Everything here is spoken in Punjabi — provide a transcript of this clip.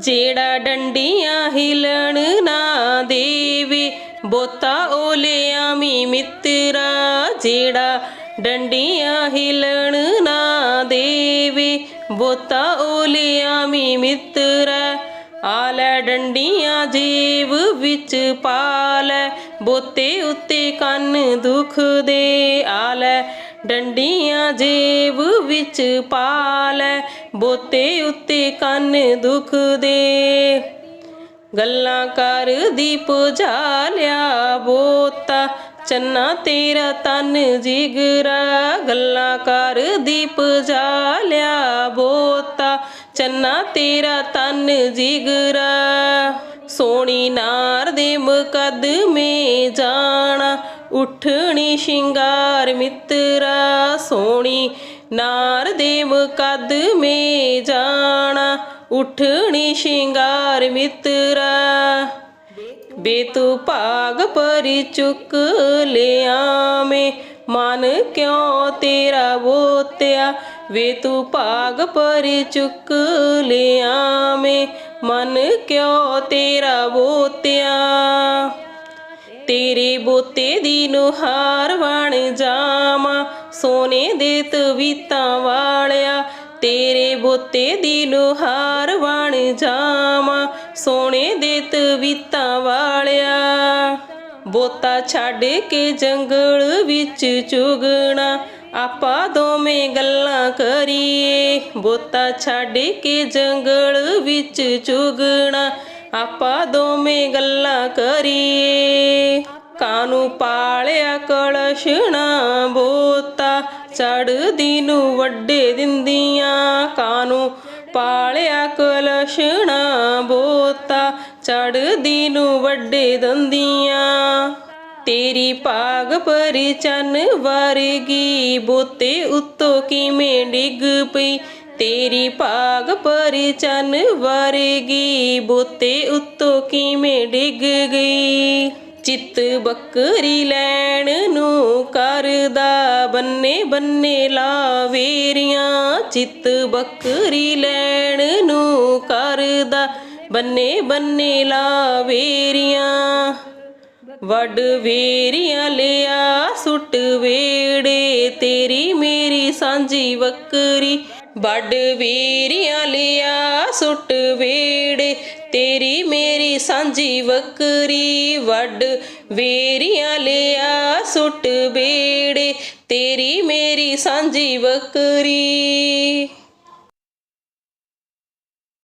ਜਿਹੜਾ ਡੰਡੀਆਂ ਹਿਲਣ ਨਾ ਦੇਵੇ, ਬੋਤਾ ਓਲਿਆ ਓਲਿਆਮੀ ਮਿੱਤਰਾ, ਜਿਹੜਾ ਡੰਡੀਆਂ ਹਿਲਣ ਨਾ ਦੇਵੇ, ਬੋਤਾ ਓਲਿਆ ਓਲਿਆਮੀ ਮਿੱਤਰਾ, ਆਲੇ ਡੰਡੀਆਂ ਜੀਵ ਵਿੱਚ ਪਾਲ, ਬੋਤੇ ਉੱਤੇ ਕੰਨ ਦੁਖ ਦੇ ਆਲੇ ਡੰਡੀਆਂ ਜੇਬ ਵਿੱਚ ਪਾਲੇ, ਬੋਤੇ ਉੱਤੇ ਕੰਨ ਦੁਖ ਦੇ। ਗੱਲਾਂ ਕਰਦੀ ਪੁਜਾਲਿਆ ਬੋਤਾ, ਚੰਨਾ ਤੇਰਾ ਤਨ ਜਿਗਰਾ। ਗੱਲਾਂ ਕਰ ਕਰਦੀ ਪੁਜਾਲਿਆ ਬੋਤਾ, ਚੰਨਾ ਤੇਰਾ ਤਨ ਜਿਗਰਾ। ਸੋਣੀ ਨਾਰ ਦੇ ਮੁਕਦਮੇ ਜਾਣਾ ਉਠਣੀ ਸ਼ਿੰਗਾਰ ਮਿੱਤਰਾ ਸੋਣੀ ਨਾਰ ਦੇ ਮੁਕਦਮੇ ਜਾਣਾ? ਉਠਣੀ ਸ਼ਿੰਗਾਰ ਮਿੱਤਰਾ। ਬੇ ਤੂੰ ਭਾਗ ਪਰੀ ਚੁੱਕ ਲਿਆਵੇਂ, ਮਨ ਕਿਉਂ ਤੇਰਾ ਬੋਤਿਆ ਵੇ ਤੂੰ ਭਾਗ ਪਰੀ ਚੁੱਕ ਲਿਆਵੇਂ, ਮਨ ਕਿਉਂ ਤੇਰਾ ਬੋਤਿਆ ਤੇਰੇ ਬੋਤੇ ਦੀ ਨੁਹਾਰ ਬਣ ਜਾਵਾਂ, ਸੋਨੇ ਦੇ ਤਵੀਤਾਂ ਵਾਲਿਆ। ਤੇਰੇ ਬੋਤੇ ਦੀ ਨੁਹਾਰ ਬਣ ਜਾਵਾਂ, ਸੋਨੇ ਦੇ ਤਵੀਤਾਂ ਵਾਲਿਆ। ਬੋਤਾ ਛੱਡ ਕੇ ਜੰਗਲ ਵਿੱਚ ਚੁਗਣਾ, ਆਪਾਂ ਦੋਵੇਂ ਗੱਲਾਂ ਕਰੀਏ। ਬੋਤਾ ਛੱਡ ਕੇ ਜੰਗਲ ਵਿੱਚ ਚੁਗਣਾ, ਆਪਾਂ ਦੋਵੇਂ ਗੱਲਾਂ ਕਰੀਏ। ਕਾਨੂੰ ਪਾਲਿਆ ਕਲਸ਼ਣਾ ਬੋਤਾ ਚੜਦੀ ਨੂੰ ਵੱਡੇ ਦਿੰਦੀਆਂ। ਕਾਨੂੰ ਪਾਲਿਆ ਕਲਸ਼ਣਾ ਬੋਤਾ ਚੜਦੀ ਨੂੰ ਵੱਡੇ ਦੰਦੀਆਂ। ਤੇਰੀ ਭਾਗ ਪਰੀ ਚੰਨ ਵਰਗੀ, ਬੋਤੇ ਉੱਤੋਂ ਕਿਵੇਂ ਡਿੱਗ ਪਈ? ਤੇਰੀ ਭਾਗ ਪਰੀ ਚੰਨ ਵਰਗੀ, ਬੋਤੇ ਉੱਤੋਂ ਕਿਵੇਂ ਡਿੱਗ ਗਈ? ਚਿੱਤ ਬੱਕਰੀ ਲੈਣ ਨੂੰ ਕਰਦਾ, ਬੰਨੇ ਬੰਨੇ ਲਾਵੇਰੀਆਂ ਚਿੱਤ ਬੱਕਰੀ ਲੈਣ ਨੂੰ ਕਰਦਾ, ਬੰਨੇ ਬੰਨੇ ਲਾਵੇਰੀਆਂ ਵੱਡ ਵੇਰੀਆਂ ਲਿਆ, ਸੁੱਟ ਵੇੜੇ, ਤੇਰੀ ਮੇਰੀ ਸਾਂਝੀ ਬੱਕਰੀ। ਵੱਡ ਵੇਰੀਆਂ ਲਿਆ, ਸੁੱਟ ਵੇੜੇ ਤੇਰੀ ਮੇਰੀ ਸਾਂਝੀ ਵਕਰੀ ਵੱਡ ਵੇਰੀਆਂ ਲਿਆ ਸੁੱਟ ਬੇੜੇ ਤੇਰੀ ਮੇਰੀ ਸਾਂਝੀ ਬੱਕਰੀ।